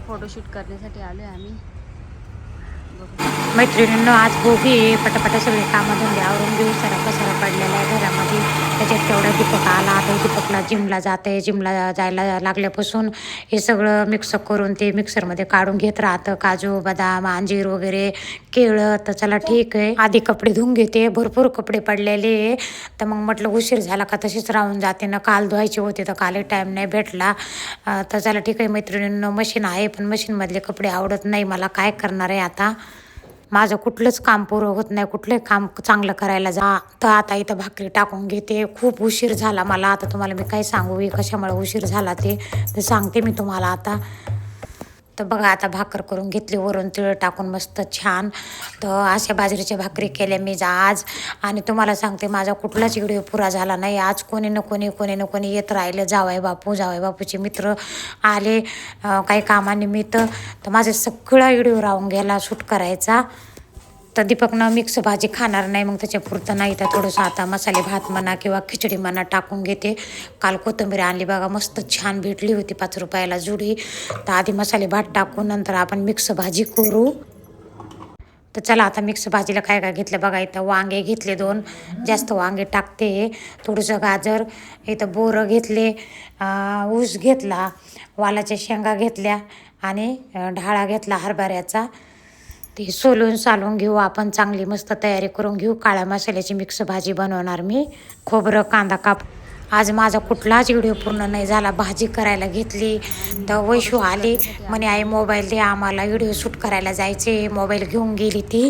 Photoshoot करण्यासाठी आलो आहे आम्ही. मैत्रिणींनो आज भोगी आहे पटापटा सगळे कामं धंदे आवरून घेऊ सारा पसारा पडलेला आहे घरामध्ये. त्याच्यात तेवढा दीपक आला आता दीपकला जिमला जात आहे जिमला जायला लागल्यापासून हे सगळं मिक्स करून ते मिक्सरमध्ये काढून घेत राहतं. काजू बदाम अंजीर वगैरे केळं. तर चला ठीक आहे. आधी कपडे धुवून घेते. भरपूर कपडे पडलेले आहे. तर मग म्हटलं उशीर झाला का तशीच राहून जाते ना. काल धुवायचे होते तर कालही टाईम नाही भेटला. तर चला ठीक आहे मैत्रिणींनो मशीन आहे पण मशीनमधले कपडे आवडत नाही. मला काय करणार आहे आता? माझं कुठलंच काम पुरं होत नाही कुठलंही काम चांगलं करायला जा. तर आता इथं भाकरी टाकून घेते. खूप उशीर झाला मला. आता तुम्हाला मी काय सांगू? हे कशामुळे उशीर झाला ते? ते सांगते मी तुम्हाला आता. तर बघा आता भाकर करून घेतली वरून तिळ टाकून मस्त छान. तर अशा बाजरीच्या भाकरी केल्या मी जा आज. आणि तुम्हाला सांगते माझा कुठलाच व्हिडिओ पुरा झाला नाही. आज कोणी न कोणी कोणी न कोणी येत राहिलं. जावाय बापू जावाय बापूचे मित्र आले काही कामानिमित्त. तर माझा सगळा व्हिडिओ राहून गेला शूट करायचा. तर दीपकनं मिक्स भाजी खाणार नाही मग त्याच्यापुरतं नाही. तर थोडंसं आता मसाले भात म्हणा किंवा खिचडी म्हणा टाकून घेते. काल कोथिंबीर आणली बघा मस्त छान भेटली होती पाच रुपयाला जुडी. तर आधी मसाले भात टाकून नंतर आपण मिक्स भाजी करू. तर चला आता मिक्स भाजीला काय काय घेतलं बघा इथं वांगे घेतले दोन. जास्त वांगे टाकते. थोडंसं गाजर इथं बोरं घेतले ऊस घेतला वालाच्या शेंगा घेतल्या आणि ढाळा घेतला हरभऱ्याचा. ते सोलून सालून घेऊ आपण चांगली मस्त तयारी करून घेऊ. काळ्या मसाल्याची मिक्स भाजी बनवणार मी. खोबरं कांदा काप. आज माझा कुठलाच व्हिडिओ पूर्ण नाही झाला. भाजी करायला घेतली तर वैशू आली. म्हणे आई मोबाईल दे आम्हाला व्हिडिओ शूट करायला जायचे मोबाईल घेऊन गेली ती.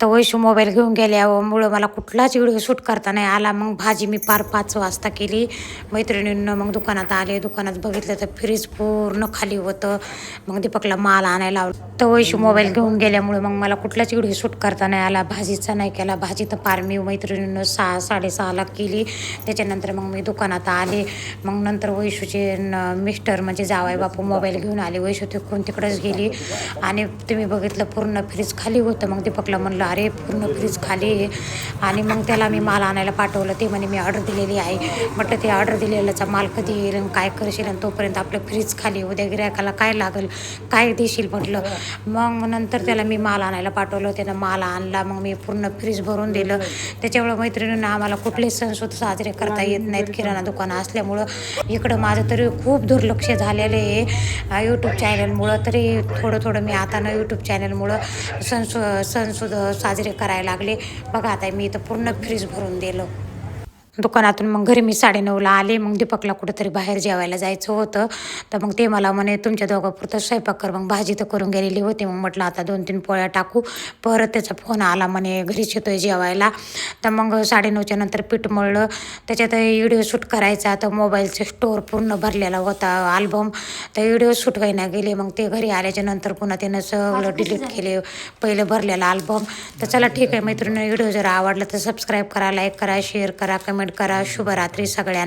तर वैशू मोबाईल घेऊन गेल्यामुळं मला कुठलाच व्हिडिओ शूट करता नाही आला. मग भाजी मी पार पाच वाजता केली. मैत्रिणींनं मग दुकानात आले. दुकानात बघितलं तर फ्रीज पूर्ण खाली होतं. मग दीपकला माल आणायला लावलं. तर वैशू मोबाईल घेऊन गेल्यामुळे मग मला कुठलाच व्हिडिओ शूट करता नाही आला. भाजीचा नाही केला. भाजी तर पार मी मैत्रिणीनं सहा साडेसहाला केली. त्याच्यानंतर मग मी दुकानात आले. मग नंतर वैशूचे न- मिस्टर म्हणजे जावाय बापू मोबाईल घेऊन आले. वैशू तिकडून तिकडंच गेली. आणि तुम्ही बघितलं पूर्ण फ्रीज खाली होतं. मग दीपकला म्हणलं अरे पूर्ण फ्रीज खाली आहे. आणि मग त्याला मी माल आणायला पाठवलं. ते म्हणे मी ऑर्डर दिलेली आहे. म्हटलं ते ऑर्डर दिलेलाचा माल कधी येईल आणि काय करशील आणि तोपर्यंत आपलं फ्रीज खाली उद्या गिरायकाला काय लागेल काय देशील? म्हटलं. मग नंतर त्याला मी माल आणायला पाठवलं. त्यानं माल आणला. मग मी पूर्ण फ्रीज भरून दिलं. त्याच्यामुळं मैत्रिणींना आम्हाला कुठले सण सुद्धा साजरे करता येत नाहीत किराणा दुकानं असल्यामुळं. इकडं माझं तरी खूप दुर्लक्ष झालेलं आहे. यूट्यूब चॅनलमुळं तरी थोडं थोडं मी आता ना यूट्यूब चॅनलमुळं सण सण सुद्धा साजरे करायला लागले. बघा आता मी इथं पूर्ण फ्रीज भरून दिलं. दुकानातून मग घरी मी साडेनऊला आले मग दीपकला कुठंतरी बाहेर जेवायला जायचं होतं. तर मग ते मला म्हणे तुमच्या दोघापुरतं स्वयंपाक कर मग भाजी तर करून गेलेली होती. मग म्हटलं आता दोन तीन पोळ्या टाकू. परत त्याचा फोन आला म्हणे घरीच येतोय जेवायला. तर मग साडेनऊच्या नंतर पीठ मळलं. त्याच्यात व्हिडिओ शूट करायचा तर मोबाईलचा स्टोअर पूर्ण भरलेला होता अल्बम. तर व्हिडिओ शूट व्हायला गेले मग ते घरी आल्याच्यानंतर पुन्हा त्यानं सगळं डिलीट केले पहिलं भरलेला अल्बम. तर चला ठीक आहे मैत्रिणी व्हिडिओ जर आवडला तर सबस्क्राईब करा लाईक करा शेअर करा कमेंट करा. शुभरात्री सगळ्यांना.